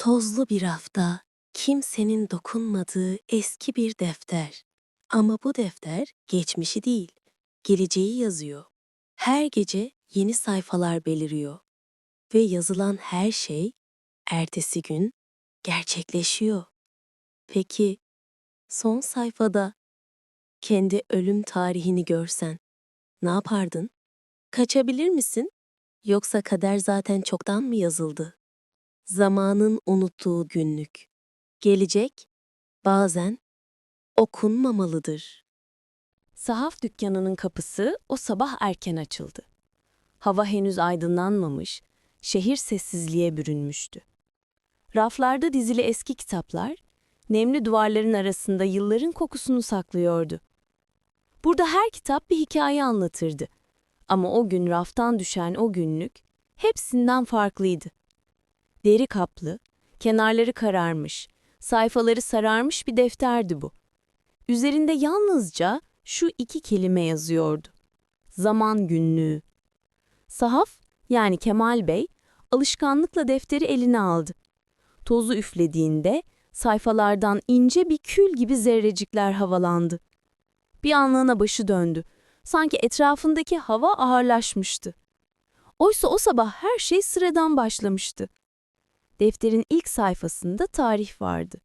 Tozlu bir hafta, kimsenin dokunmadığı eski bir defter. Ama bu defter geçmişi değil, geleceği yazıyor. Her gece yeni sayfalar beliriyor ve yazılan her şey ertesi gün gerçekleşiyor. Peki son sayfada kendi ölüm tarihini görsen ne yapardın? Kaçabilir misin? Yoksa kader zaten çoktan mı yazıldı? Zamanın unuttuğu günlük. Gelecek bazen okunmamalıdır. Sahaf dükkanının kapısı o sabah erken açıldı. Hava henüz aydınlanmamış, şehir sessizliğe bürünmüştü. Raflarda dizili eski kitaplar, nemli duvarların arasında yılların kokusunu saklıyordu. Burada her kitap bir hikaye anlatırdı. Ama o gün raftan düşen o günlük hepsinden farklıydı. Deri kaplı, kenarları kararmış, sayfaları sararmış bir defterdi bu. Üzerinde yalnızca şu iki kelime yazıyordu. Zaman günlüğü. Sahaf, yani Kemal Bey, alışkanlıkla defteri eline aldı. Tozu üflediğinde sayfalardan ince bir kül gibi zerrecikler havalandı. Bir anlığına başı döndü. Sanki etrafındaki hava ağırlaşmıştı. Oysa o sabah her şey sıradan başlamıştı. Defterin ilk sayfasında tarih vardı.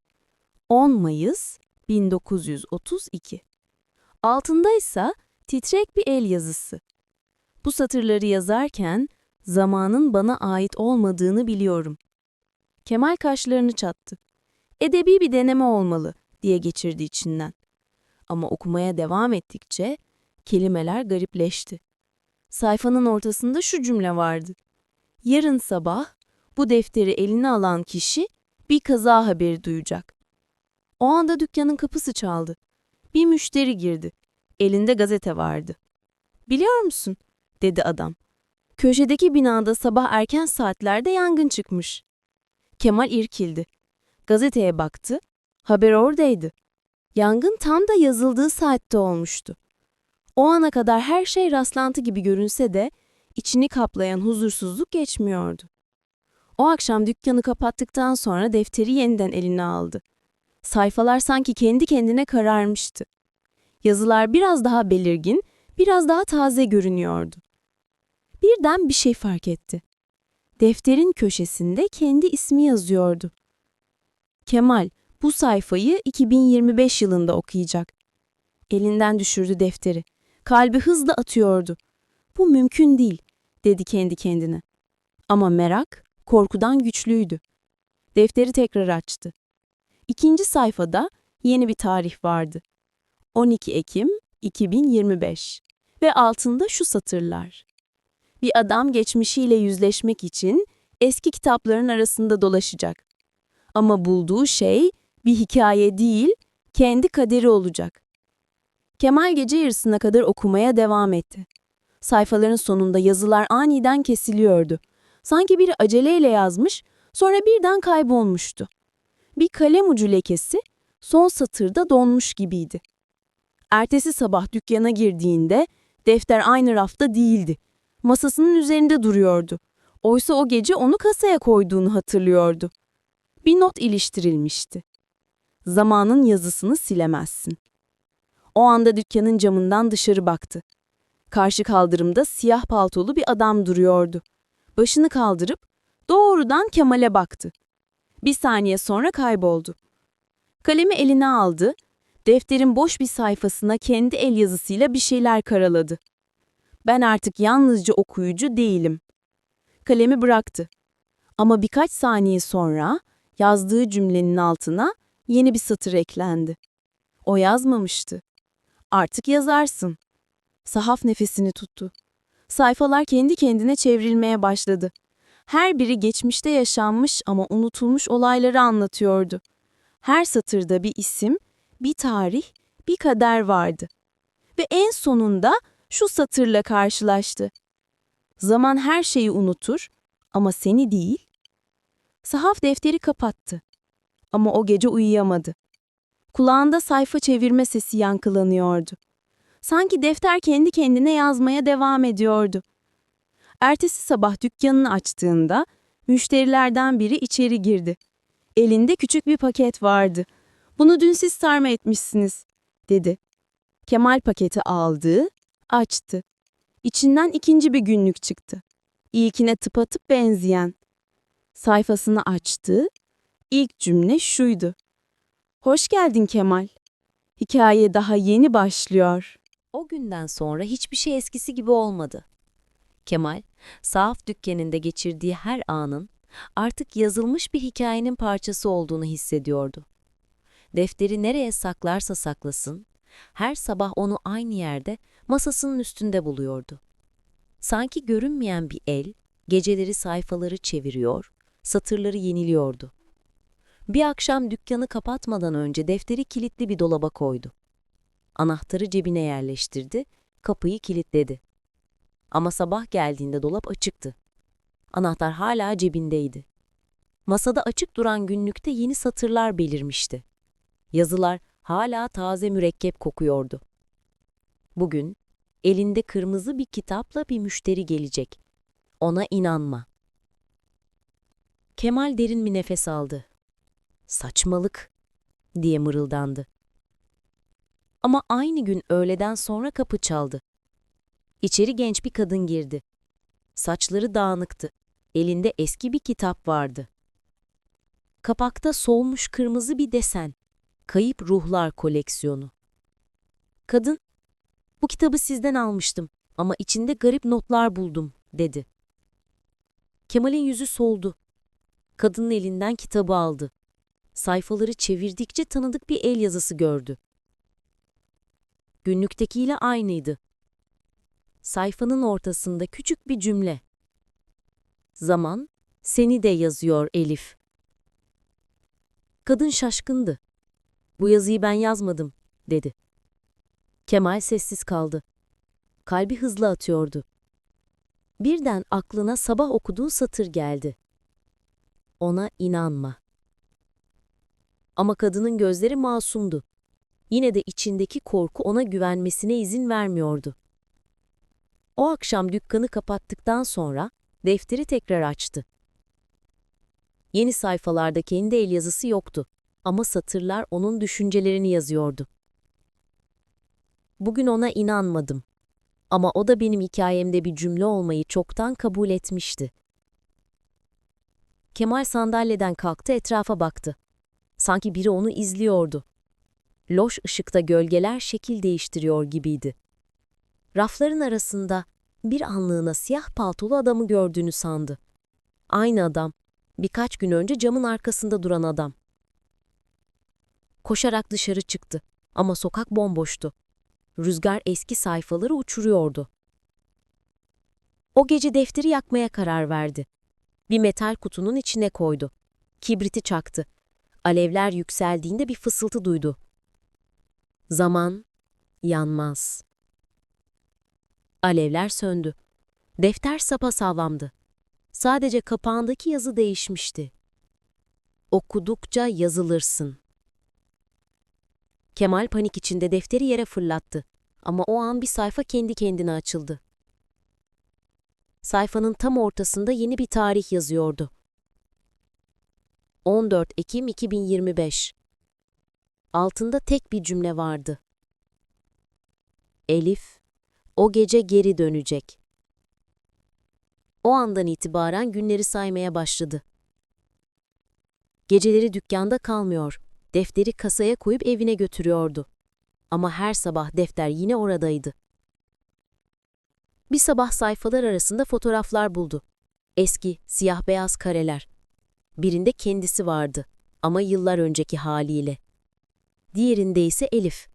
10 Mayıs 1932. Altında ise titrek bir el yazısı. Bu satırları yazarken zamanın bana ait olmadığını biliyorum. Kemal kaşlarını çattı. Edebi bir deneme olmalı diye geçirdi içinden. Ama okumaya devam ettikçe kelimeler garipleşti. Sayfanın ortasında şu cümle vardı. Yarın sabah bu defteri eline alan kişi bir kaza haberi duyacak. O anda dükkanın kapısı çaldı. Bir müşteri girdi. Elinde gazete vardı. Biliyor musun? dedi adam. Köşedeki binada sabah erken saatlerde yangın çıkmış. Kemal irkildi. Gazeteye baktı. Haber oradaydı. Yangın tam da yazıldığı saatte olmuştu. O ana kadar her şey rastlantı gibi görünse de içini kaplayan huzursuzluk geçmiyordu. O akşam dükkanı kapattıktan sonra defteri yeniden eline aldı. Sayfalar sanki kendi kendine kararmıştı. Yazılar biraz daha belirgin, biraz daha taze görünüyordu. Birden bir şey fark etti. Defterin köşesinde kendi ismi yazıyordu. Kemal bu sayfayı 2025 yılında okuyacak. Elinden düşürdü defteri. Kalbi hızla atıyordu. Bu mümkün değil, dedi kendi kendine. Ama merak korkudan güçlüydü. Defteri tekrar açtı. İkinci sayfada yeni bir tarih vardı. 12 Ekim 2025 ve altında şu satırlar. Bir adam geçmişiyle yüzleşmek için eski kitapların arasında dolaşacak. Ama bulduğu şey bir hikaye değil, kendi kaderi olacak. Kemal gece yarısına kadar okumaya devam etti. Sayfaların sonunda yazılar aniden kesiliyordu. Sanki biri aceleyle yazmış, sonra birden kaybolmuştu. Bir kalem ucu lekesi son satırda donmuş gibiydi. Ertesi sabah dükkana girdiğinde defter aynı rafta değildi. Masasının üzerinde duruyordu. Oysa o gece onu kasaya koyduğunu hatırlıyordu. Bir not iliştirilmişti. Zamanın yazısını silemezsin. O anda dükkanın camından dışarı baktı. Karşı kaldırımda siyah paltolu bir adam duruyordu. Başını kaldırıp doğrudan Kemal'e baktı. Bir saniye sonra kayboldu. Kalemi eline aldı, defterin boş bir sayfasına kendi el yazısıyla bir şeyler karaladı. Ben artık yalnızca okuyucu değilim. Kalemi bıraktı. Ama birkaç saniye sonra yazdığı cümlenin altına yeni bir satır eklendi. O yazmamıştı. Artık yazarsın. Sahaf nefesini tuttu. Sayfalar kendi kendine çevrilmeye başladı. Her biri geçmişte yaşanmış ama unutulmuş olayları anlatıyordu. Her satırda bir isim, bir tarih, bir kader vardı. Ve en sonunda şu satırla karşılaştı. Zaman her şeyi unutur ama seni değil. Sahaf defteri kapattı. Ama o gece uyuyamadı. Kulağında sayfa çevirme sesi yankılanıyordu. Sanki defter kendi kendine yazmaya devam ediyordu. Ertesi sabah dükkanını açtığında müşterilerden biri içeri girdi. Elinde küçük bir paket vardı. Bunu dün siz sarma etmişsiniz, dedi. Kemal paketi aldı, açtı. İçinden ikinci bir günlük çıktı. İlkine tıpatıp benzeyen. Sayfasını açtı. İlk cümle şuydu. Hoş geldin Kemal. Hikaye daha yeni başlıyor. O günden sonra hiçbir şey eskisi gibi olmadı. Kemal, sahaf dükkanında geçirdiği her anın artık yazılmış bir hikayenin parçası olduğunu hissediyordu. Defteri nereye saklarsa saklasın, her sabah onu aynı yerde masasının üstünde buluyordu. Sanki görünmeyen bir el, geceleri sayfaları çeviriyor, satırları yeniliyordu. Bir akşam dükkanı kapatmadan önce defteri kilitli bir dolaba koydu. Anahtarı cebine yerleştirdi, kapıyı kilitledi. Ama sabah geldiğinde dolap açıktı. Anahtar hala cebindeydi. Masada açık duran günlükte yeni satırlar belirmişti. Yazılar hala taze mürekkep kokuyordu. Bugün elinde kırmızı bir kitapla bir müşteri gelecek. Ona inanma. Kemal derin bir nefes aldı. Saçmalık diye mırıldandı. Ama aynı gün öğleden sonra kapı çaldı. İçeri genç bir kadın girdi. Saçları dağınıktı. Elinde eski bir kitap vardı. Kapakta solmuş kırmızı bir desen. Kayıp Ruhlar koleksiyonu. Kadın, "Bu kitabı sizden almıştım ama içinde garip notlar buldum." dedi. Kemal'in yüzü soldu. Kadının elinden kitabı aldı. Sayfaları çevirdikçe tanıdık bir el yazısı gördü. Günlüktekiyle aynıydı. Sayfanın ortasında küçük bir cümle. Zaman, seni de yazıyor Elif. Kadın şaşkındı. Bu yazıyı ben yazmadım, dedi. Kemal sessiz kaldı. Kalbi hızlı atıyordu. Birden aklına sabah okuduğu satır geldi. Ona inanma. Ama kadının gözleri masumdu. Yine de içindeki korku ona güvenmesine izin vermiyordu. O akşam dükkanı kapattıktan sonra defteri tekrar açtı. Yeni sayfalarda kendi el yazısı yoktu ama satırlar onun düşüncelerini yazıyordu. Bugün ona inanmadım. Ama o da benim hikayemde bir cümle olmayı çoktan kabul etmişti. Kemal sandalyeden kalktı, etrafa baktı. Sanki biri onu izliyordu. Loş ışıkta gölgeler şekil değiştiriyor gibiydi. Rafların arasında bir anlığına siyah paltolu adamı gördüğünü sandı. Aynı adam, birkaç gün önce camın arkasında duran adam. Koşarak dışarı çıktı ama sokak bomboştu. Rüzgar eski sayfaları uçuruyordu. O gece defteri yakmaya karar verdi. Bir metal kutunun içine koydu. Kibriti çaktı. Alevler yükseldiğinde bir fısıltı duydu. Zaman yanmaz. Alevler söndü. Defter sapasağlamdı. Sadece kapağındaki yazı değişmişti. Okudukça yazılırsın. Kemal panik içinde defteri yere fırlattı. Ama o an bir sayfa kendi kendine açıldı. Sayfanın tam ortasında yeni bir tarih yazıyordu. 14 Ekim 2025 Altında tek bir cümle vardı. Elif, o gece geri dönecek. O andan itibaren günleri saymaya başladı. Geceleri dükkanda kalmıyor, defteri kasaya koyup evine götürüyordu. Ama her sabah defter yine oradaydı. Bir sabah sayfalar arasında fotoğraflar buldu. Eski, siyah beyaz kareler. Birinde kendisi vardı ama yıllar önceki haliyle. Diğerinde ise Elif.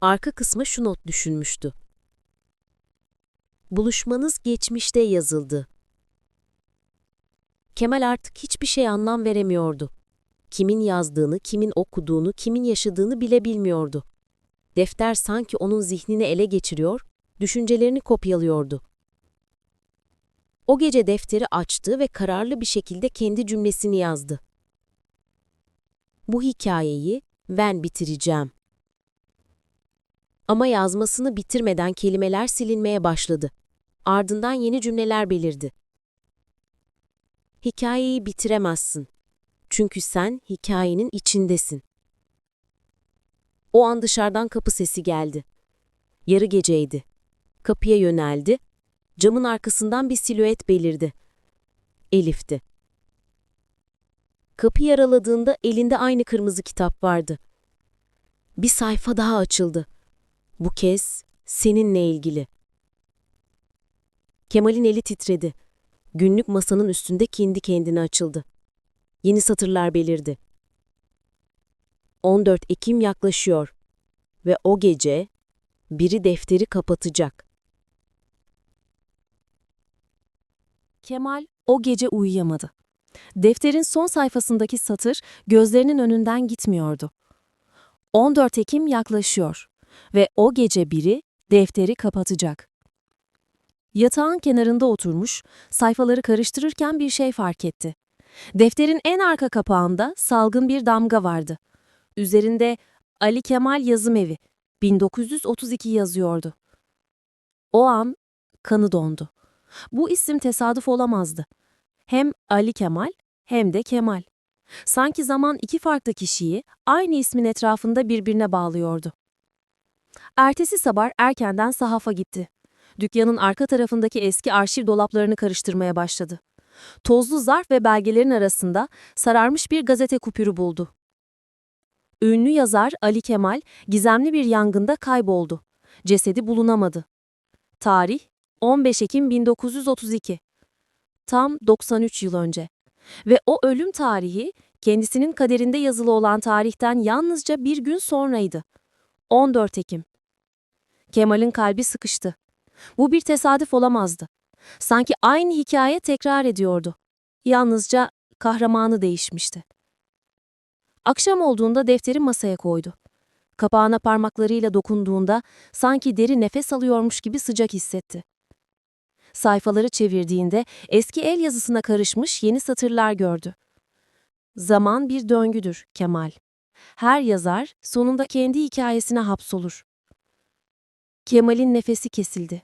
Arka kısma şu not düşünmüştü. Buluşmanız geçmişte yazıldı. Kemal artık hiçbir şey anlam veremiyordu. Kimin yazdığını, kimin okuduğunu, kimin yaşadığını bile bilmiyordu. Defter sanki onun zihnini ele geçiriyor, düşüncelerini kopyalıyordu. O gece defteri açtı ve kararlı bir şekilde kendi cümlesini yazdı. Bu hikayeyi ben bitireceğim. Ama yazmasını bitirmeden kelimeler silinmeye başladı. Ardından yeni cümleler belirdi. Hikayeyi bitiremezsin. Çünkü sen hikayenin içindesin. O an dışarıdan kapı sesi geldi. Yarı geceydi. Kapıya yöneldi. Camın arkasından bir silüet belirdi. Elif'ti. Kapıyı araladığında elinde aynı kırmızı kitap vardı. Bir sayfa daha açıldı. Bu kez seninle ilgili. Kemal'in eli titredi. Günlük masanın üstünde kendi kendine açıldı. Yeni satırlar belirdi. 14 Ekim yaklaşıyor ve o gece biri defteri kapatacak. Kemal o gece uyuyamadı. Defterin son sayfasındaki satır gözlerinin önünden gitmiyordu. 14 Ekim yaklaşıyor ve o gece biri defteri kapatacak. Yatağın kenarında oturmuş, sayfaları karıştırırken bir şey fark etti. Defterin en arka kapağında salgın bir damga vardı. Üzerinde Ali Kemal Yazım Evi 1932 yazıyordu. O an kanı dondu. Bu isim tesadüf olamazdı. Hem Ali Kemal hem de Kemal. Sanki zaman iki farklı kişiyi aynı ismin etrafında birbirine bağlıyordu. Ertesi sabah erkenden sahafa gitti. Dükkanın arka tarafındaki eski arşiv dolaplarını karıştırmaya başladı. Tozlu zarf ve belgelerin arasında sararmış bir gazete kupürü buldu. Ünlü yazar Ali Kemal gizemli bir yangında kayboldu. Cesedi bulunamadı. Tarih 15 Ekim 1932. Tam 93 yıl önce. Ve o ölüm tarihi kendisinin kaderinde yazılı olan tarihten yalnızca bir gün sonraydı. 14 Ekim. Kemal'in kalbi sıkıştı. Bu bir tesadüf olamazdı. Sanki aynı hikaye tekrar ediyordu. Yalnızca kahramanı değişmişti. Akşam olduğunda defteri masaya koydu. Kapağına parmaklarıyla dokunduğunda sanki deri nefes alıyormuş gibi sıcak hissetti. Sayfaları çevirdiğinde eski el yazısına karışmış yeni satırlar gördü. Zaman bir döngüdür Kemal. Her yazar sonunda kendi hikayesine hapsolur. Kemal'in nefesi kesildi.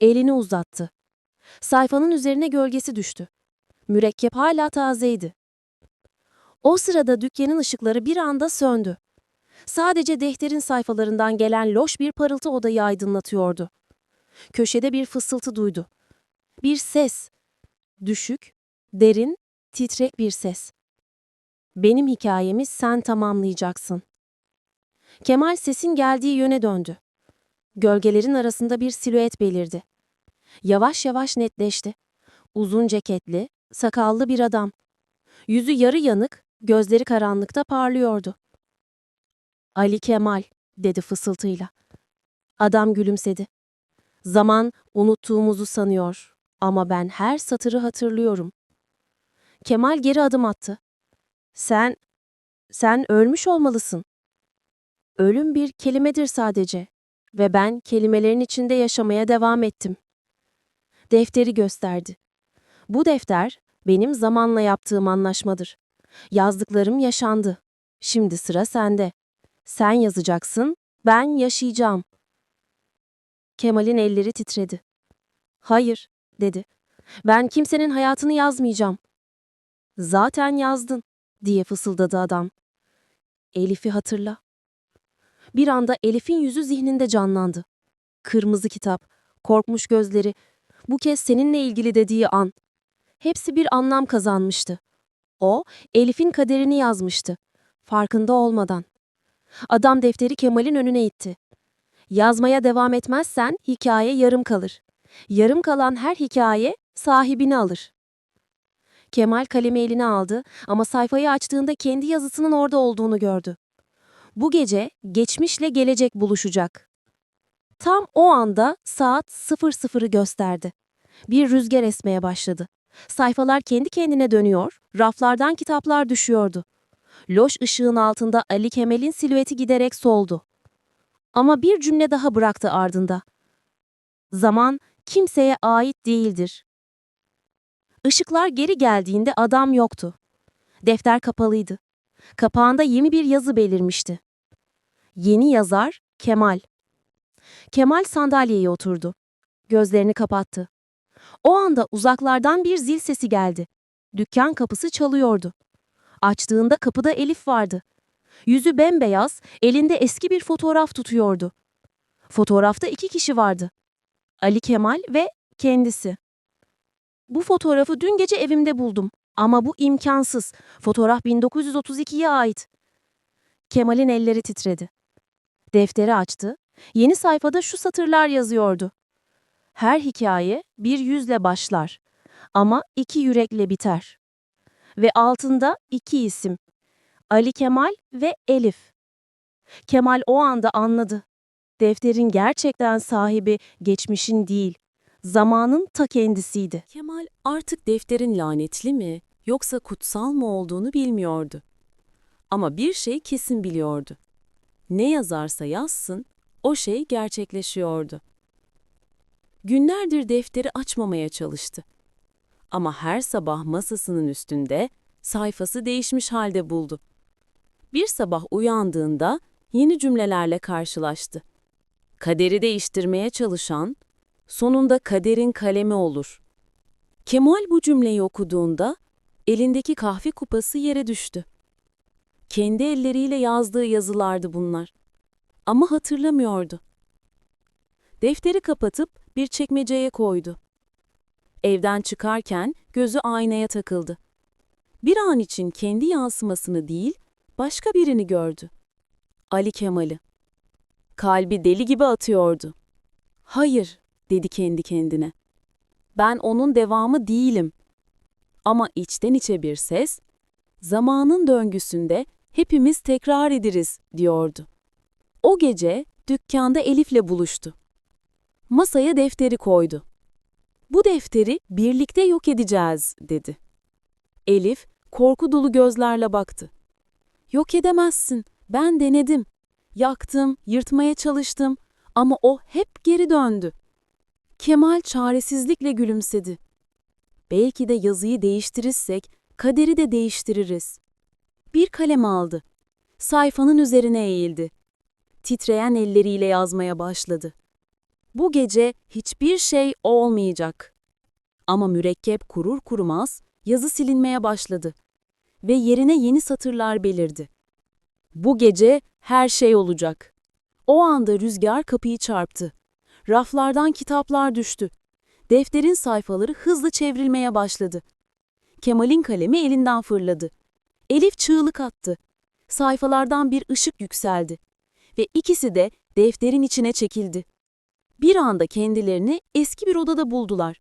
Elini uzattı. Sayfanın üzerine gölgesi düştü. Mürekkep hala tazeydi. O sırada dükkanın ışıkları bir anda söndü. Sadece defterin sayfalarından gelen loş bir parıltı odayı aydınlatıyordu. Köşede bir fısıltı duydu. Bir ses. Düşük, derin, titrek bir ses. Benim hikayemi sen tamamlayacaksın. Kemal sesin geldiği yöne döndü. Gölgelerin arasında bir silüet belirdi. Yavaş yavaş netleşti. Uzun ceketli, sakallı bir adam. Yüzü yarı yanık, gözleri karanlıkta parlıyordu. Ali Kemal, dedi fısıltıyla. Adam gülümsedi. Zaman unuttuğumuzu sanıyor ama ben her satırı hatırlıyorum. Kemal geri adım attı. Sen, sen ölmüş olmalısın. Ölüm bir kelimedir sadece ve ben kelimelerin içinde yaşamaya devam ettim. Defteri gösterdi. Bu defter benim zamanla yaptığım anlaşmadır. Yazdıklarım yaşandı. Şimdi sıra sende. Sen yazacaksın, ben yaşayacağım. Kemal'in elleri titredi. Hayır, dedi. Ben kimsenin hayatını yazmayacağım. Zaten yazdın, diye fısıldadı adam. Elif'i hatırla. Bir anda Elif'in yüzü zihninde canlandı. Kırmızı kitap, korkmuş gözleri, bu kez seninle ilgili dediği an. Hepsi bir anlam kazanmıştı. O, Elif'in kaderini yazmıştı. Farkında olmadan. Adam defteri Kemal'in önüne itti. Yazmaya devam etmezsen hikaye yarım kalır. Yarım kalan her hikaye sahibini alır. Kemal kalemi eline aldı ama sayfayı açtığında kendi yazısının orada olduğunu gördü. Bu gece geçmişle gelecek buluşacak. Tam o anda saat 00'ı gösterdi. Bir rüzgar esmeye başladı. Sayfalar kendi kendine dönüyor, raflardan kitaplar düşüyordu. Loş ışığın altında Ali Kemal'in silüeti giderek soldu. Ama bir cümle daha bıraktı ardında. Zaman kimseye ait değildir. Işıklar geri geldiğinde adam yoktu. Defter kapalıydı. Kapağında yeni bir yazı belirmişti. Yeni yazar Kemal. Kemal sandalyeye oturdu. Gözlerini kapattı. O anda uzaklardan bir zil sesi geldi. Dükkan kapısı çalıyordu. Açtığında kapıda Elif vardı. Yüzü bembeyaz, elinde eski bir fotoğraf tutuyordu. Fotoğrafta iki kişi vardı. Ali Kemal ve kendisi. Bu fotoğrafı dün gece evimde buldum. Ama bu imkansız. Fotoğraf 1932'ye ait. Kemal'in elleri titredi. Defteri açtı. Yeni sayfada şu satırlar yazıyordu. Her hikaye bir yüzle başlar ama iki yürekle biter. Ve altında iki isim. Ali Kemal ve Elif. Kemal o anda anladı. Defterin gerçekten sahibi geçmişin değil, zamanın ta kendisiydi. Kemal artık defterin lanetli mi yoksa kutsal mı olduğunu bilmiyordu. Ama bir şey kesin biliyordu. Ne yazarsa yazsın, o şey gerçekleşiyordu. Günlerdir defteri açmamaya çalıştı. Ama her sabah masasının üstünde sayfası değişmiş halde buldu. Bir sabah uyandığında yeni cümlelerle karşılaştı. Kaderi değiştirmeye çalışan, sonunda kaderin kalemi olur. Kemal bu cümleyi okuduğunda elindeki kahve kupası yere düştü. Kendi elleriyle yazdığı yazılardı bunlar. Ama hatırlamıyordu. Defteri kapatıp bir çekmeceye koydu. Evden çıkarken gözü aynaya takıldı. Bir an için kendi yansımasını değil, başka birini gördü. Ali Kemal'i. Kalbi deli gibi atıyordu. Hayır, dedi kendi kendine. Ben onun devamı değilim. Ama içten içe bir ses, zamanın döngüsünde hepimiz tekrar ederiz, diyordu. O gece dükkanda Elif'le buluştu. Masaya defteri koydu. Bu defteri birlikte yok edeceğiz, dedi. Elif korku dolu gözlerle baktı. Yok edemezsin, ben denedim. Yaktım, yırtmaya çalıştım ama o hep geri döndü. Kemal çaresizlikle gülümsedi. Belki de yazıyı değiştirirsek kaderi de değiştiririz. Bir kalem aldı. Sayfanın üzerine eğildi. Titreyen elleriyle yazmaya başladı. Bu gece hiçbir şey olmayacak. Ama mürekkep kurur kurmaz yazı silinmeye başladı ve yerine yeni satırlar belirdi. Bu gece her şey olacak. O anda rüzgar kapıyı çarptı. Raflardan kitaplar düştü. Defterin sayfaları hızlı çevrilmeye başladı. Kemal'in kalemi elinden fırladı. Elif çığlık attı. Sayfalardan bir ışık yükseldi ve ikisi de defterin içine çekildi. Bir anda kendilerini eski bir odada buldular.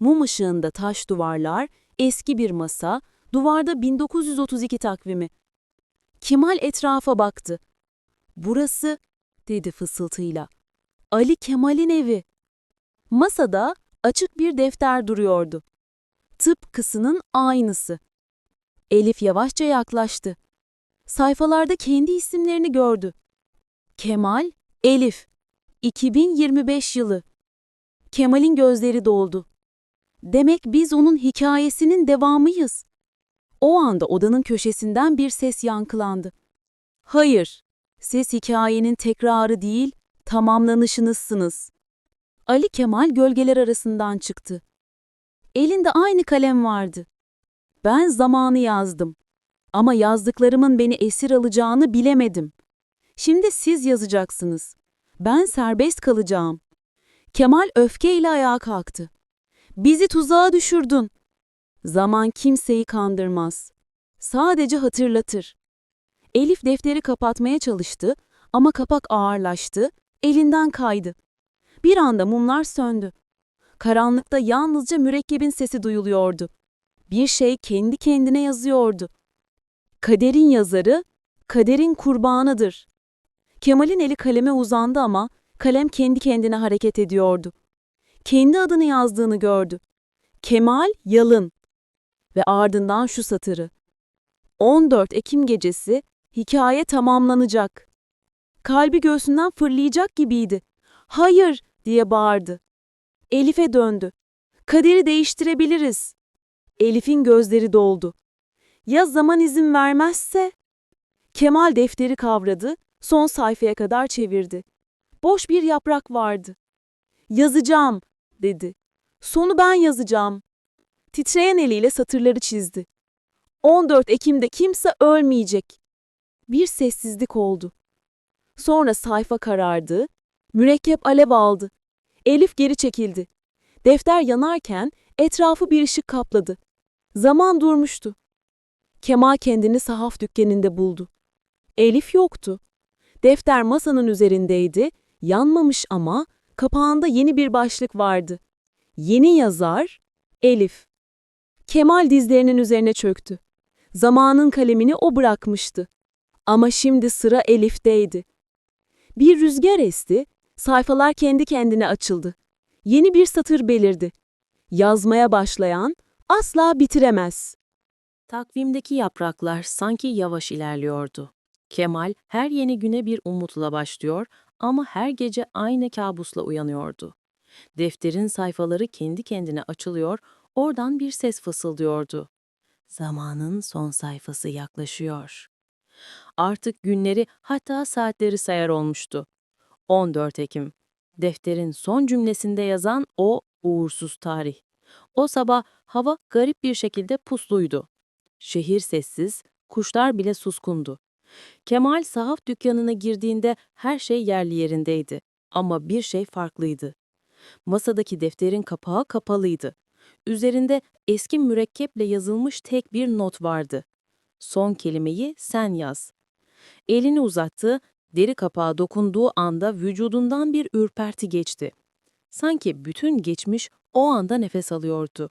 Mum ışığında taş duvarlar, eski bir masa, duvarda 1932 takvimi. Kemal etrafa baktı. Burası, dedi fısıltıyla. Ali Kemal'in evi. Masada açık bir defter duruyordu. Tıpkısının aynısı. Elif yavaşça yaklaştı. Sayfalarda kendi isimlerini gördü. Kemal, Elif. 2025 yılı. Kemal'in gözleri doldu. Demek biz onun hikayesinin devamıyız. O anda odanın köşesinden bir ses yankılandı. Hayır, siz hikayenin tekrarı değil, tamamlanışınızsınız. Ali Kemal gölgeler arasından çıktı. Elinde aynı kalem vardı. Ben zamanı yazdım. Ama yazdıklarımın beni esir alacağını bilemedim. Şimdi siz yazacaksınız. Ben serbest kalacağım. Kemal öfkeyle ayağa kalktı. Bizi tuzağa düşürdün. Zaman kimseyi kandırmaz. Sadece hatırlatır. Elif defteri kapatmaya çalıştı ama kapak ağırlaştı, elinden kaydı. Bir anda mumlar söndü. Karanlıkta yalnızca mürekkebin sesi duyuluyordu. Bir şey kendi kendine yazıyordu. Kaderin yazarı, kaderin kurbanıdır. Kemal'in eli kaleme uzandı ama kalem kendi kendine hareket ediyordu. Kendi adını yazdığını gördü. Kemal Yalın. Ve ardından şu satırı. 14 Ekim gecesi hikaye tamamlanacak. Kalbi göğsünden fırlayacak gibiydi. Hayır diye bağırdı. Elif'e döndü. Kaderi değiştirebiliriz. Elif'in gözleri doldu. Ya zaman izin vermezse? Kemal defteri kavradı, son sayfaya kadar çevirdi. Boş bir yaprak vardı. Yazacağım, dedi. Sonu ben yazacağım. Titreyen eliyle satırları çizdi. 14 Ekim'de kimse ölmeyecek. Bir sessizlik oldu. Sonra sayfa karardı, mürekkep alev aldı. Elif geri çekildi. Defter yanarken etrafı bir ışık kapladı. Zaman durmuştu. Kemal kendini sahaf dükkanında buldu. Elif yoktu. Defter masanın üzerindeydi, yanmamış ama kapağında yeni bir başlık vardı. Yeni yazar Elif. Kemal dizlerinin üzerine çöktü. Zamanın kalemini o bırakmıştı. Ama şimdi sıra Elif'teydi. Bir rüzgar esti, sayfalar kendi kendine açıldı. Yeni bir satır belirdi. Yazmaya başlayan asla bitiremez. Takvimdeki yapraklar sanki yavaş ilerliyordu. Kemal her yeni güne bir umutla başlıyor ama her gece aynı kabusla uyanıyordu. Defterin sayfaları kendi kendine açılıyor, oradan bir ses fısıldıyordu. Zamanın son sayfası yaklaşıyor. Artık günleri hatta saatleri sayar olmuştu. 14 Ekim. Defterin son cümlesinde yazan o uğursuz tarih. O sabah hava garip bir şekilde pusluydu. Şehir sessiz, kuşlar bile suskundu. Kemal sahaf dükkanına girdiğinde her şey yerli yerindeydi. Ama bir şey farklıydı. Masadaki defterin kapağı kapalıydı. Üzerinde eski mürekkeple yazılmış tek bir not vardı. Son kelimeyi sen yaz. Elini uzattı, deri kapağı dokunduğu anda vücudundan bir ürperti geçti. Sanki bütün geçmiş o anda nefes alıyordu.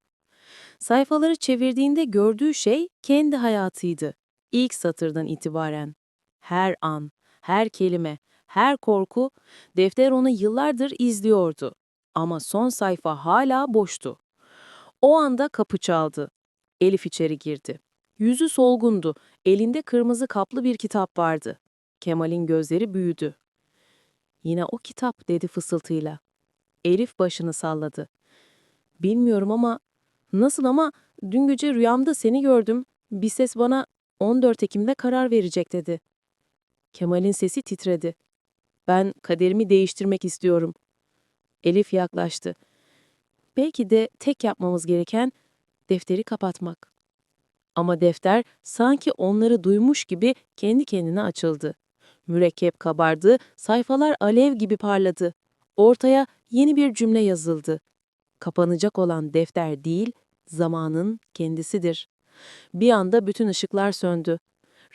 Sayfaları çevirdiğinde gördüğü şey kendi hayatıydı. İlk satırdan itibaren. Her an, her kelime, her korku, defter onu yıllardır izliyordu. Ama son sayfa hala boştu. O anda kapı çaldı. Elif içeri girdi. Yüzü solgundu, elinde kırmızı kaplı bir kitap vardı. Kemal'in gözleri büyüdü. Yine o kitap dedi fısıltıyla. Elif başını salladı. Bilmiyorum ama nasıl ama dün gece rüyamda seni gördüm. Bir ses bana 14 Ekim'de karar verecek dedi. Kemal'in sesi titredi. Ben kaderimi değiştirmek istiyorum. Elif yaklaştı. Belki de tek yapmamız gereken defteri kapatmak. Ama defter sanki onları duymuş gibi kendi kendine açıldı. Mürekkep kabardı, sayfalar alev gibi parladı. Ortaya yeni bir cümle yazıldı. Kapanacak olan defter değil, zamanın kendisidir. Bir anda bütün ışıklar söndü.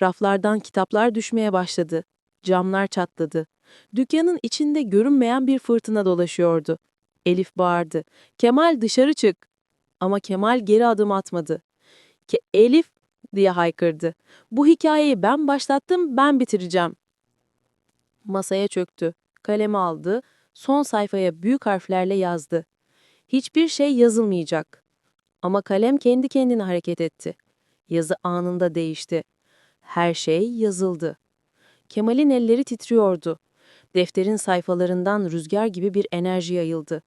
Raflardan kitaplar düşmeye başladı. Camlar çatladı. Dükkanın içinde görünmeyen bir fırtına dolaşıyordu. Elif bağırdı. Kemal dışarı çık. Ama Kemal geri adım atmadı. Ke Elif diye haykırdı. Bu hikayeyi ben başlattım, ben bitireceğim. Masaya çöktü. Kalemi aldı. Son sayfaya büyük harflerle yazdı. Hiçbir şey yazılmayacak. Ama kalem kendi kendine hareket etti. Yazı anında değişti. Her şey yazıldı. Kemal'in elleri titriyordu. Defterin sayfalarından rüzgar gibi bir enerji yayıldı.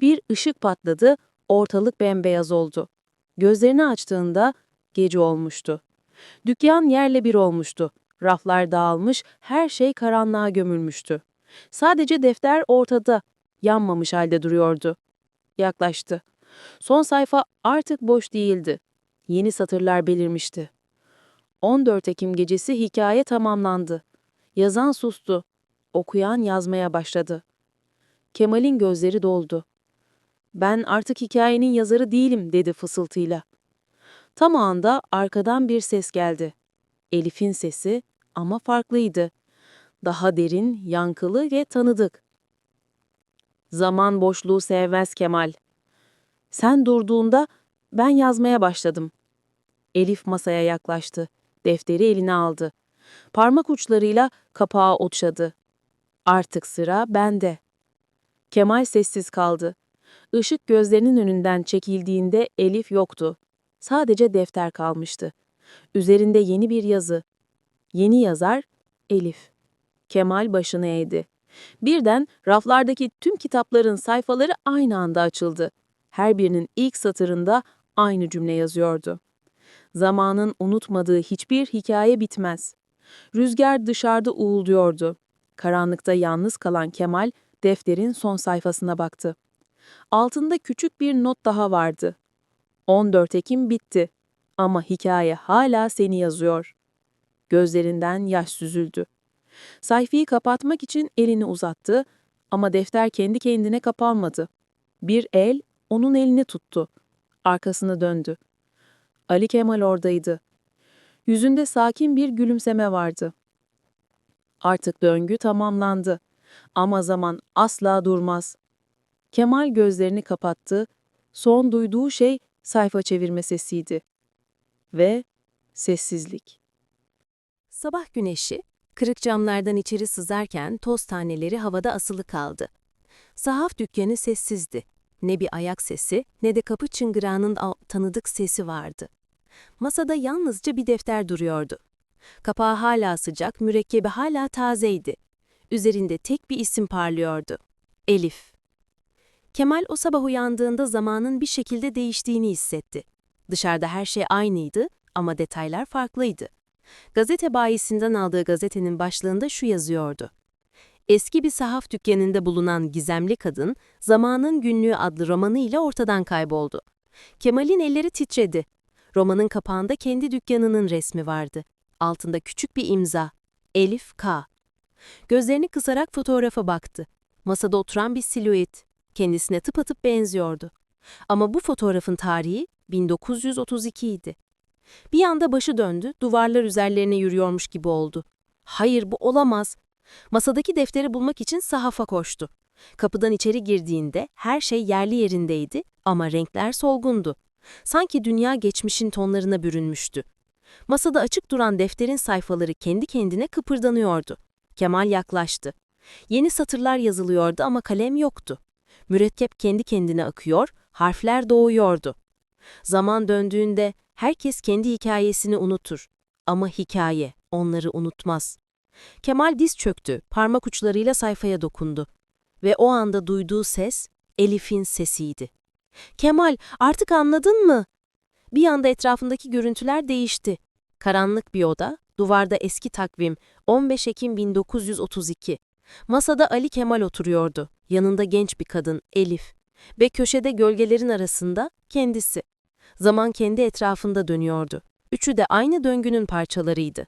Bir ışık patladı, ortalık bembeyaz oldu. Gözlerini açtığında gece olmuştu. Dükkan yerle bir olmuştu. Raflar dağılmış, her şey karanlığa gömülmüştü. Sadece defter ortada, yanmamış halde duruyordu. Yaklaştı. Son sayfa artık boş değildi. Yeni satırlar belirmişti. 14 Ekim gecesi hikaye tamamlandı. Yazan sustu. Okuyan yazmaya başladı. Kemal'in gözleri doldu. Ben artık hikayenin yazarı değilim dedi fısıltıyla. Tam anda arkadan bir ses geldi. Elif'in sesi ama farklıydı. Daha derin, yankılı ve tanıdık. Zaman boşluğu sevmez Kemal. Sen durduğunda ben yazmaya başladım. Elif masaya yaklaştı. Defteri eline aldı. Parmak uçlarıyla kapağı okşadı. Artık sıra bende. Kemal sessiz kaldı. Işık gözlerinin önünden çekildiğinde Elif yoktu. Sadece defter kalmıştı. Üzerinde yeni bir yazı. Yeni yazar Elif. Kemal başını eğdi. Birden raflardaki tüm kitapların sayfaları aynı anda açıldı. Her birinin ilk satırında aynı cümle yazıyordu. Zamanın unutmadığı hiçbir hikaye bitmez. Rüzgar dışarıda uğulduyordu. Karanlıkta yalnız kalan Kemal defterin son sayfasına baktı. Altında küçük bir not daha vardı. 14 Ekim bitti Ama hikaye hala seni yazıyor. Gözlerinden yaş süzüldü. Sayfayı kapatmak için elini uzattı ama defter kendi kendine kapanmadı. Bir el onun elini tuttu. Arkasını döndü. Ali Kemal oradaydı. Yüzünde sakin bir gülümseme vardı. Artık döngü tamamlandı. Ama zaman asla durmaz. Kemal gözlerini kapattı. Son duyduğu şey sayfa çevirme sesiydi. Ve sessizlik. Sabah güneşi, kırık camlardan içeri sızarken toz taneleri havada asılı kaldı. Sahaf dükkanı sessizdi. Ne bir ayak sesi ne de kapı çıngırağının tanıdık sesi vardı. Masada yalnızca bir defter duruyordu. Kapağı hala sıcak, mürekkebi hala tazeydi. Üzerinde tek bir isim parlıyordu. Elif. Kemal o sabah uyandığında zamanın bir şekilde değiştiğini hissetti. Dışarıda her şey aynıydı ama detaylar farklıydı. Gazete bayisinden aldığı gazetenin başlığında şu yazıyordu. Eski bir sahaf dükkanında bulunan gizemli kadın, Zamanın Günlüğü adlı romanı ile ortadan kayboldu. Kemal'in elleri titredi. Romanın kapağında kendi dükkanının resmi vardı. Altında küçük bir imza. Elif K. Gözlerini kısarak fotoğrafa baktı. Masada oturan bir silüet. Kendisine tıpatıp benziyordu. Ama bu fotoğrafın tarihi 1932 idi. Bir anda başı döndü, duvarlar üzerlerine yürüyormuş gibi oldu. Hayır bu olamaz. Masadaki defteri bulmak için sahafa koştu. Kapıdan içeri girdiğinde her şey yerli yerindeydi ama renkler solgundu. Sanki dünya geçmişin tonlarına bürünmüştü. Masada açık duran defterin sayfaları kendi kendine kıpırdanıyordu. Kemal yaklaştı. Yeni satırlar yazılıyordu ama kalem yoktu. Mürekkep kendi kendine akıyor, harfler doğuyordu. Zaman döndüğünde herkes kendi hikayesini unutur. Ama hikaye onları unutmaz. Kemal diz çöktü, parmak uçlarıyla sayfaya dokundu. Ve o anda duyduğu ses, Elif'in sesiydi. Kemal, artık anladın mı? Bir anda etrafındaki görüntüler değişti. Karanlık bir oda, duvarda eski takvim, 15 Ekim 1932. Masada Ali Kemal oturuyordu. Yanında genç bir kadın, Elif. Ve köşede gölgelerin arasında kendisi. Zaman kendi etrafında dönüyordu. Üçü de aynı döngünün parçalarıydı.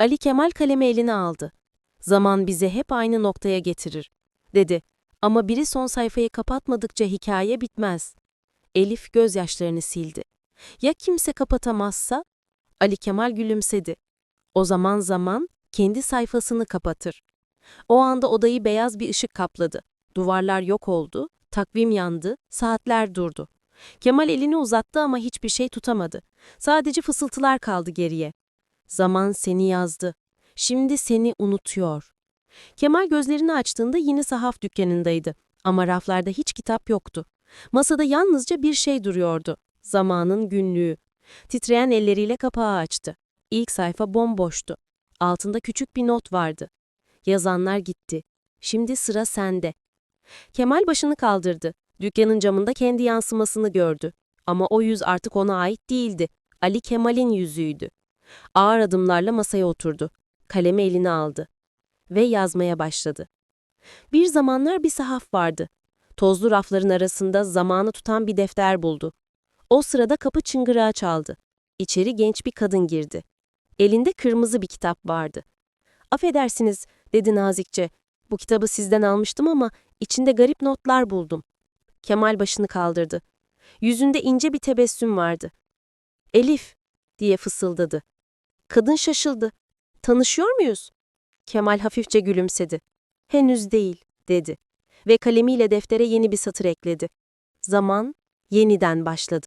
Ali Kemal kalemi eline aldı. Zaman bizi hep aynı noktaya getirir, dedi. Ama biri son sayfayı kapatmadıkça hikaye bitmez. Elif gözyaşlarını sildi. Ya kimse kapatamazsa? Ali Kemal gülümsedi. O zaman zaman kendi sayfasını kapatır. O anda odayı beyaz bir ışık kapladı. Duvarlar yok oldu, takvim yandı, saatler durdu. Kemal elini uzattı ama hiçbir şey tutamadı. Sadece fısıltılar kaldı geriye. Zaman seni yazdı. Şimdi seni unutuyor. Kemal gözlerini açtığında yine sahaf dükkanındaydı. Ama raflarda hiç kitap yoktu. Masada yalnızca bir şey duruyordu. Zamanın günlüğü. Titreyen elleriyle kapağı açtı. İlk sayfa bomboştu. Altında küçük bir not vardı. Yazanlar gitti. Şimdi sıra sende. Kemal başını kaldırdı. Dükkanın camında kendi yansımasını gördü. Ama o yüz artık ona ait değildi. Ali Kemal'in yüzüydü. Ağır adımlarla masaya oturdu. Kalemi eline aldı. Ve yazmaya başladı. Bir zamanlar bir sahaf vardı. Tozlu rafların arasında zamanı tutan bir defter buldu. O sırada kapı çıngırağı çaldı. İçeri genç bir kadın girdi. Elinde kırmızı bir kitap vardı. Affedersiniz, dedi nazikçe. Bu kitabı sizden almıştım ama içinde garip notlar buldum. Kemal başını kaldırdı. Yüzünde ince bir tebessüm vardı. Elif, diye fısıldadı. Kadın şaşıldı. Tanışıyor muyuz? Kemal hafifçe gülümsedi. Henüz değil, dedi. Ve kalemiyle deftere yeni bir satır ekledi. Zaman yeniden başladı.